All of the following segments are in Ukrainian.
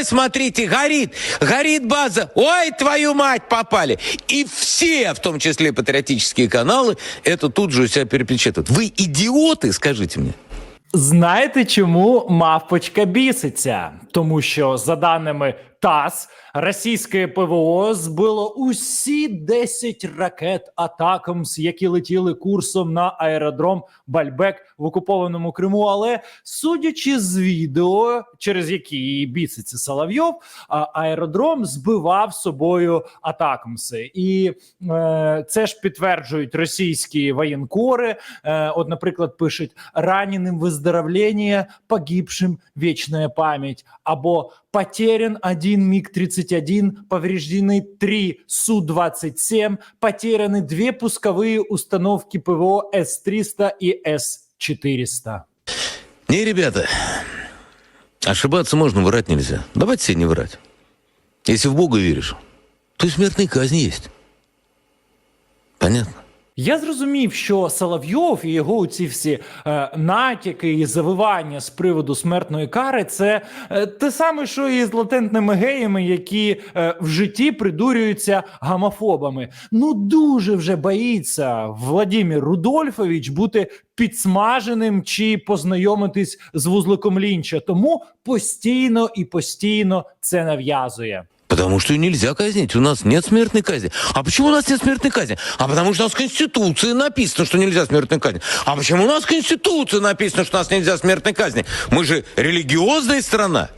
Ой, смотрите, горит, горит база. Ой, твою мать, попали. И все, в том числе патриотические каналы, это тут же у себя перепечатают. Вы идиоты, скажите мне. Знаєте, чому мавпочка біситься? Тому що, за даними ТАСС, російське ПВО збило усі 10 ракет Атакамс, які летіли курсом на аеродром Бальбек в окупованому Криму. Але судячи з відео, через які біситься Соловйов, аеродром збивав собою Атакамси. І е, це ж підтверджують російські воєнкори. Е, от, наприклад, пишуть раненим виздоровлення, погибшим вічна пам'ять, або потерян один МиГ-31, повреждены три Су-27, потеряны две пусковые установки ПВО С-300 и С-400. Не, ребята, ошибаться можно, врать нельзя. Давайте себе не врать. Если в Бога веришь, то и смертная казнь есть. Понятно? Я зрозумів, що Соловйов і його ці всі е, натяки і завивання з приводу смертної кари це е, те саме, що і з латентними геями, які е, в житті придурюються гомофобами. Ну дуже вже боїться Владимир Рудольфович бути підсмаженим чи познайомитись з вузликом лінча. Тому постійно і постійно це нав'язує. Потому что нельзя казнить. У нас нет смертной казни. А почему у нас нет смертной казни? А потому что у нас в Конституции написано, что нельзя смертной казни. А почему у нас в Конституции написано, что у нас нельзя смертной казни? Мы же религиозная страна.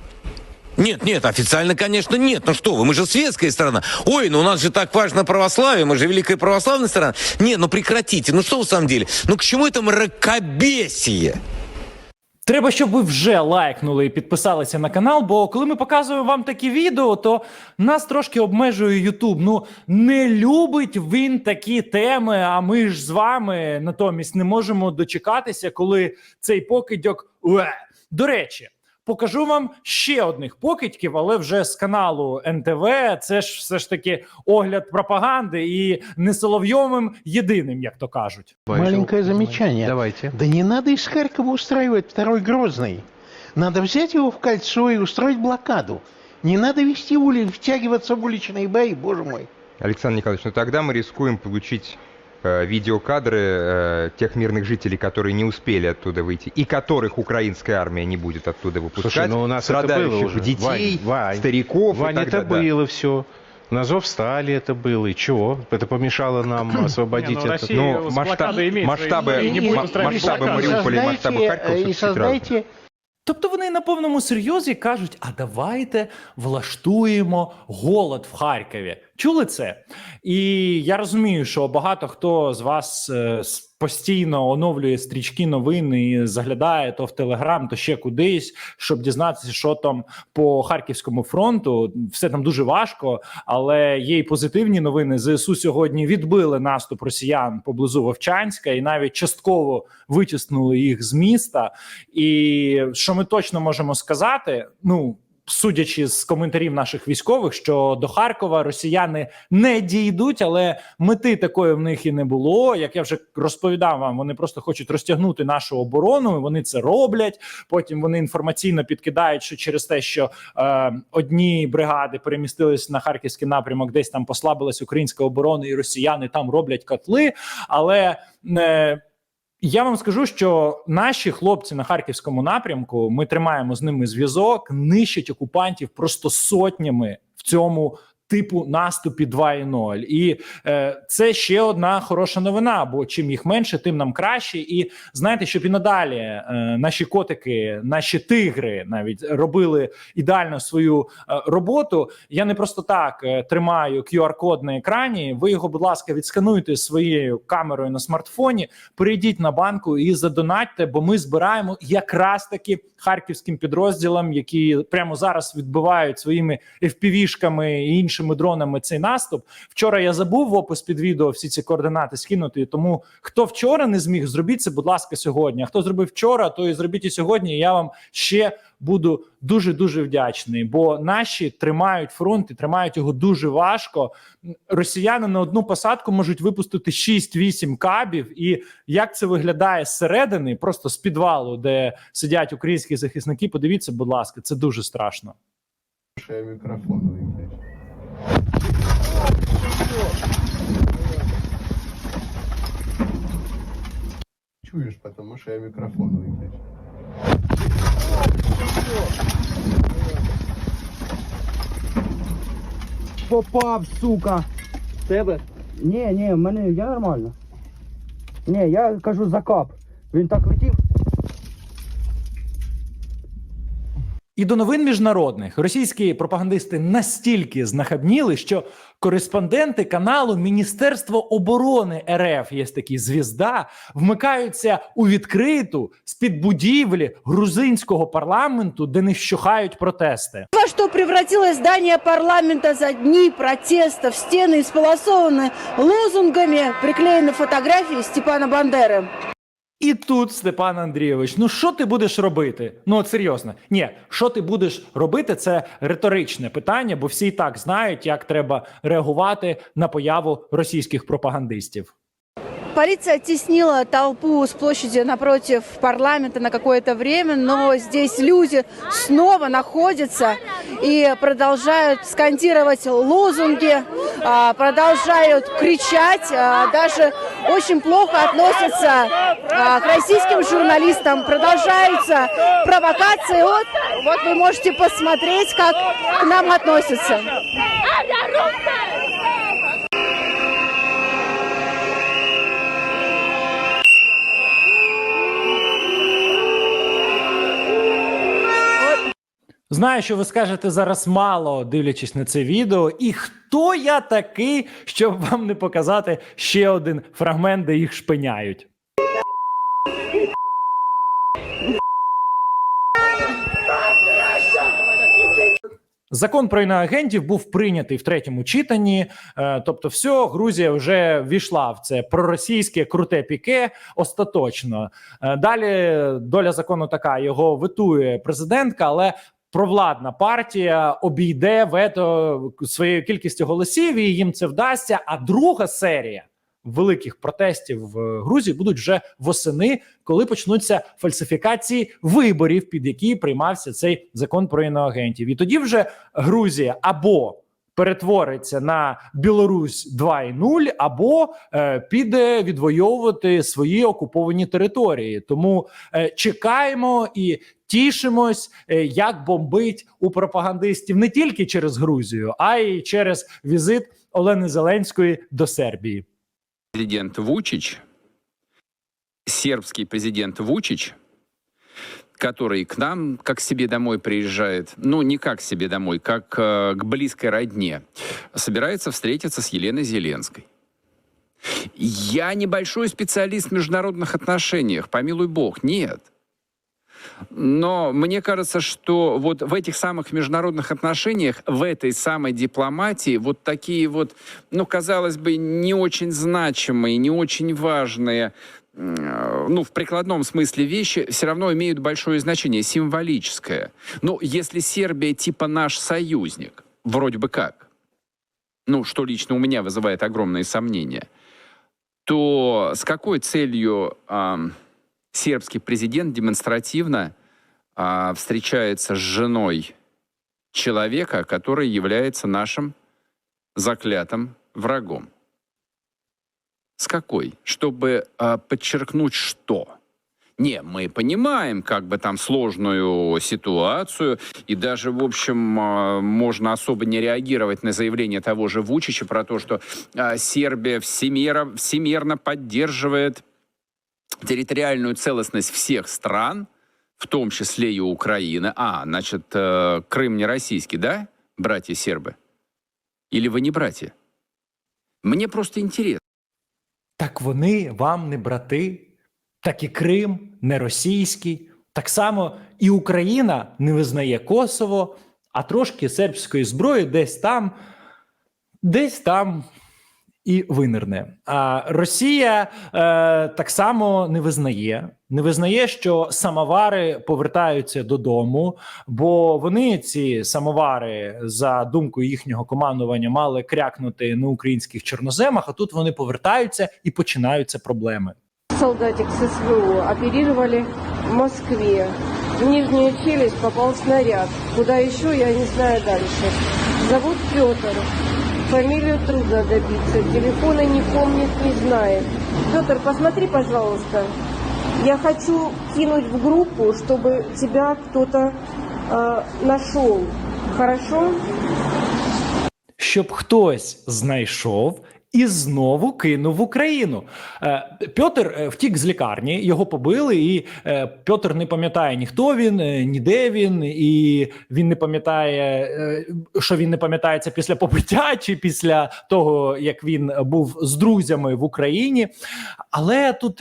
Нет, нет, официально, конечно, нет. Ну что вы, мы же светская страна. Ой, ну у нас же так важно православие, мы же великая православная страна. Не, ну прекратите, ну что вы в самом деле? Ну к чему это мракобесие? Треба, щоб ви вже лайкнули і підписалися на канал. Бо коли ми показуємо вам такі відео, то нас трошки обмежує Ютуб. Ну не любить він такі теми. А ми ж з вами натомість не можемо дочекатися, коли цей покидьок. Уе. До речі. Покажу вам ще одних покидьків, але вже з каналу НТВ. Це ж все ж таки огляд пропаганди і не Соловйовим єдиним, як то кажуть. Маленькое замечание. Давайте. Да не надо из Харькова устраивать второй Грозный. Надо взять его в кольцо и устроить блокаду. Не надо вести ули, втягиваться в уличные бои, боже мой. Александр Николаевич, ну тогда мы рискуем получить э, видеокадры э, тех мирных жителей, которые не успели оттуда выйти, и которых украинская армия не будет оттуда выпускать. Слушай, ну у нас это было уже. детей, Вань, Вань, стариков Вань, и так это далее. было все. На зов стали это было. И чего? Это помешало нам освободить Не, ну, это. Россия Ну, масштаб- масштабы- свои- и не не ма- будет устраивать масштабы. Мариуполя и масштабы Харькова э, и создайте Тобто вони на повному серйозі кажуть: а давайте влаштуємо голод в Харкові. Чули це? І я розумію, що багато хто з вас е, постійно оновлює стрічки новин і заглядає то в Телеграм, то ще кудись, щоб дізнатися, що там по Харківському фронту. Все там дуже важко, але є і позитивні новини. ЗСУ сьогодні відбили наступ росіян поблизу Вовчанська і навіть частково витіснули їх з міста. І що ми точно можемо сказати, ну. Судячи з коментарів наших військових, що до Харкова росіяни не дійдуть, але мети такої в них і не було. Як я вже розповідав вам, вони просто хочуть розтягнути нашу оборону. і Вони це роблять. Потім вони інформаційно підкидають, що через те, що е, одні бригади перемістились на харківський напрямок, десь там послабилась українська оборона, і росіяни там роблять котли. Але е, я вам скажу, що наші хлопці на харківському напрямку ми тримаємо з ними зв'язок, нищать окупантів просто сотнями в цьому. Типу наступі 2.0. і е, це ще одна хороша новина. Бо чим їх менше, тим нам краще. І знаєте, щоб і надалі е, наші котики, наші тигри навіть робили ідеально свою е, роботу. Я не просто так е, тримаю QR-код на екрані. Ви його, будь ласка, відскануйте своєю камерою на смартфоні перейдіть на банку і задонатьте, бо ми збираємо якраз таки харківським підрозділам, які прямо зараз відбивають своїми FPV-шками і іншими дронами цей наступ. Вчора я забув в опис під відео всі ці координати скинути. Тому хто вчора не зміг, зробіть це, будь ласка, сьогодні. А хто зробив вчора, то і зробіть і сьогодні. І я вам ще буду дуже дуже вдячний. Бо наші тримають фронт і тримають його дуже важко. Росіяни на одну посадку можуть випустити 6-8 кабів. І як це виглядає зсередини, просто з підвалу, де сидять українські захисники. Подивіться, будь ласка, це дуже страшно. микрофон выключу. Чуешь, потому что я микрофон выключу. Попав, сука. Тебе? Ні, ні, в мене я нормально. Ні, я кажу закап. Він так летів. І до новин міжнародних російські пропагандисти настільки знахабніли, що кореспонденти каналу Міністерство оборони РФ є такий звізда, вмикаються у відкриту з під будівлі грузинського парламенту, де не вщухають протести. Во что превратилось здание парламента за дни протестов, стены исполосованы лозунгами, приклеены фотографии Степана Бандеры. І тут, Степан Андрійович, ну що ти будеш робити? Ну от серйозно, ні, що ти будеш робити? Це риторичне питання, бо всі і так знають, як треба реагувати на появу російських пропагандистів. Полиция оттеснила толпу с площади напротив парламента на какое-то время, но здесь люди снова находятся и продолжают скандировать лозунги, а, продолжают кричать, а, даже очень плохо относятся а, к российским журналистам, продолжаются провокации. Вот, вот вы можете посмотреть, как к нам относятся. Знаю, що ви скажете зараз мало, дивлячись на це відео. І хто я такий, щоб вам не показати ще один фрагмент, де їх шпиняють? Закон про іноагентів був прийнятий в третьому читанні. Е, тобто, все, Грузія вже війшла в це проросійське круте піке остаточно. Е, далі доля закону така: його витує президентка, але провладна партія обійде вето своєю кількістю голосів, і їм це вдасться. А друга серія великих протестів в Грузії будуть вже восени, коли почнуться фальсифікації виборів, під які приймався цей закон про іноагентів. І тоді вже Грузія або перетвориться на Білорусь 2.0, або е, піде відвоювати свої окуповані території. Тому е, чекаємо і тішимось, е, як бомбить у пропагандистів не тільки через Грузію, а й через візит Олени Зеленської до Сербії. президент Вучич, сербский президент Вучич, который к нам как к себе домой приезжает, ну не как к себе домой, как э, к близкой родне, собирается встретиться с Еленой Зеленской. Я небольшой специалист в международных отношениях, помилуй бог, нет. Но мне кажется, что вот в этих самых международных отношениях, в этой самой дипломатии, вот такие вот, ну, казалось бы, не очень значимые, не очень важные, ну, в прикладном смысле вещи все равно имеют большое значение, символическое. Ну, если Сербия типа наш союзник, вроде бы как, ну, что лично у меня вызывает огромные сомнения, то с какой целью ам, сербский президент демонстративно а, встречается с женой человека, который является нашим заклятым врагом. С какой? Чтобы а, подчеркнуть что? Не, мы понимаем как бы там сложную ситуацию, и даже, в общем, а, можно особо не реагировать на заявление того же Вучича про то, что а, Сербия всемерно поддерживает территориальную целостность всех стран, в том числе и Украины. А, значит, э, Крым не российский, да, братья сербы? Или вы не братья? Мне просто интересно. Так вони вам не брати, так і Крим не російський. Так само і Україна не визнає Косово, а трошки сербської зброї десь там, десь там і винирне. А Росія е, так само не визнає, не визнає, що самовари повертаються додому, бо вони ці самовари, за думкою їхнього командування, мали крякнути на українських чорноземах. А тут вони повертаються і починаються проблеми. Солдатик с СВО оперировали в Москве. В нижнюю челюсть попал снаряд. Куда еще, я не знаю дальше. Зовут Петр. Фамилию трудно добиться. Телефона не помнит, не знает. Петр, посмотри, пожалуйста. Я хочу кинуть в группу, чтобы тебя кто-то э, нашел. Хорошо? щоб хтось знайшов і знову кинув в Україну. Е, Пьотр е, втік з лікарні, його побили, і е, Пьотр не пам'ятає ні хто він, е, ні де він, і він не пам'ятає, що він не пам'ятає це після побиття чи після того, як він був з друзями в Україні. Але тут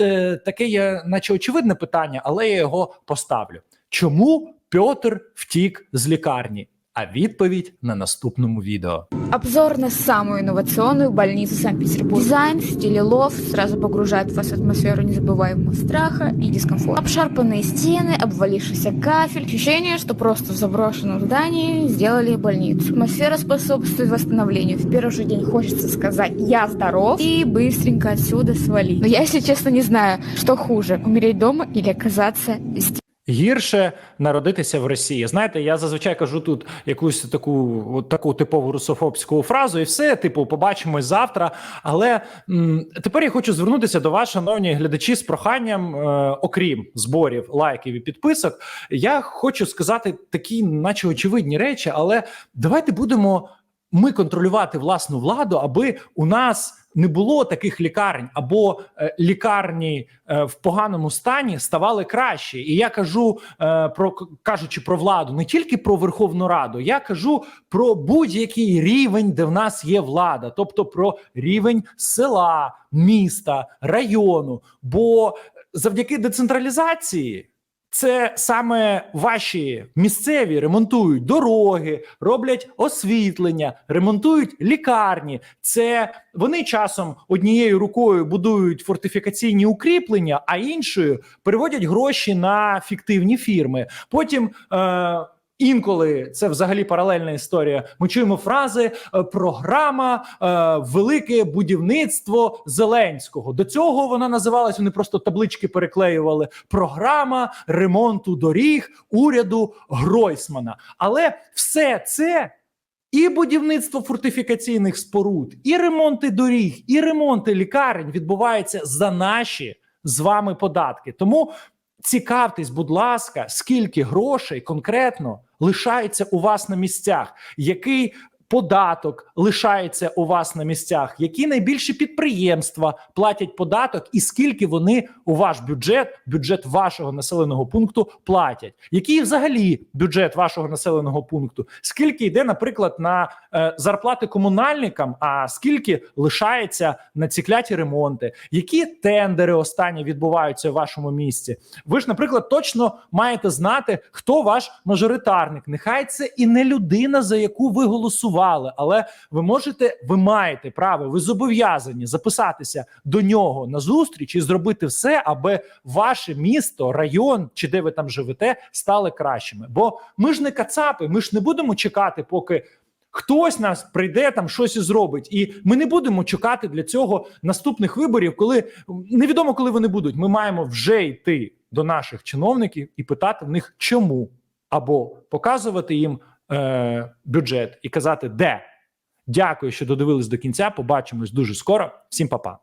таке є, наче очевидне питання, але я його поставлю. Чому Пьотр втік з лікарні? А відповідь на наступному відео. Обзор на самую инновационную больницу Санкт-Петербурга. Дизайн в стиле лофт сразу погружает вас в атмосферу незабываемого страха и дискомфорта. Обшарпанные стены, обвалившийся кафель. Ощущение, что просто в заброшенном здании сделали больницу. Атмосфера способствует восстановлению. В первый же день хочется сказать «я здоров» и быстренько отсюда свалить. Но я, если честно, не знаю, что хуже – умереть дома или оказаться здесь. Гірше народитися в Росії. Знаєте, я зазвичай кажу тут якусь таку таку типову русофобську фразу, і все, типу, побачимось завтра. Але м, тепер я хочу звернутися до вас, шановні глядачі, з проханням, е, окрім зборів, лайків і підписок. Я хочу сказати такі, наче очевидні речі, але давайте будемо ми контролювати власну владу, аби у нас не було таких лікарень, або е, лікарні е, в поганому стані ставали краще. І я кажу е, про кажучи про владу, не тільки про Верховну Раду, я кажу про будь-який рівень, де в нас є влада, тобто про рівень села, міста, району. Бо завдяки децентралізації. Це саме ваші місцеві ремонтують дороги, роблять освітлення, ремонтують лікарні. Це вони часом однією рукою будують фортифікаційні укріплення, а іншою переводять гроші на фіктивні фірми. Потім е, інколи це взагалі паралельна історія. Ми чуємо фрази е, програма е, Велике будівництво Зеленського. До цього вона називалась. Вони просто таблички переклеювали. Програма ремонту доріг уряду Гройсмана. Але все це. І будівництво фортифікаційних споруд, і ремонти доріг, і ремонти лікарень відбуваються за наші з вами податки. Тому цікавтесь, будь ласка, скільки грошей конкретно лишається у вас на місцях, який податок лишається у вас на місцях, які найбільші підприємства платять податок, і скільки вони у ваш бюджет, бюджет вашого населеного пункту платять, який взагалі бюджет вашого населеного пункту, скільки йде, наприклад, на е, зарплати комунальникам, а скільки лишається на ці ремонти, які тендери останні відбуваються в вашому місті. Ви ж, наприклад, точно маєте знати, хто ваш мажоритарник. Нехай це і не людина, за яку ви голосували, але ви можете, ви маєте право, ви зобов'язані записатися до нього на зустріч і зробити все, аби ваше місто, район чи де ви там живете, стали кращими. Бо ми ж не кацапи, ми ж не будемо чекати, поки. Хтось нас прийде там щось і зробить, і ми не будемо чекати для цього наступних виборів, коли невідомо коли вони будуть. Ми маємо вже йти до наших чиновників і питати в них, чому, або показувати їм е, бюджет і казати, де. Дякую, що додивились до кінця. Побачимось дуже скоро. Всім па-па.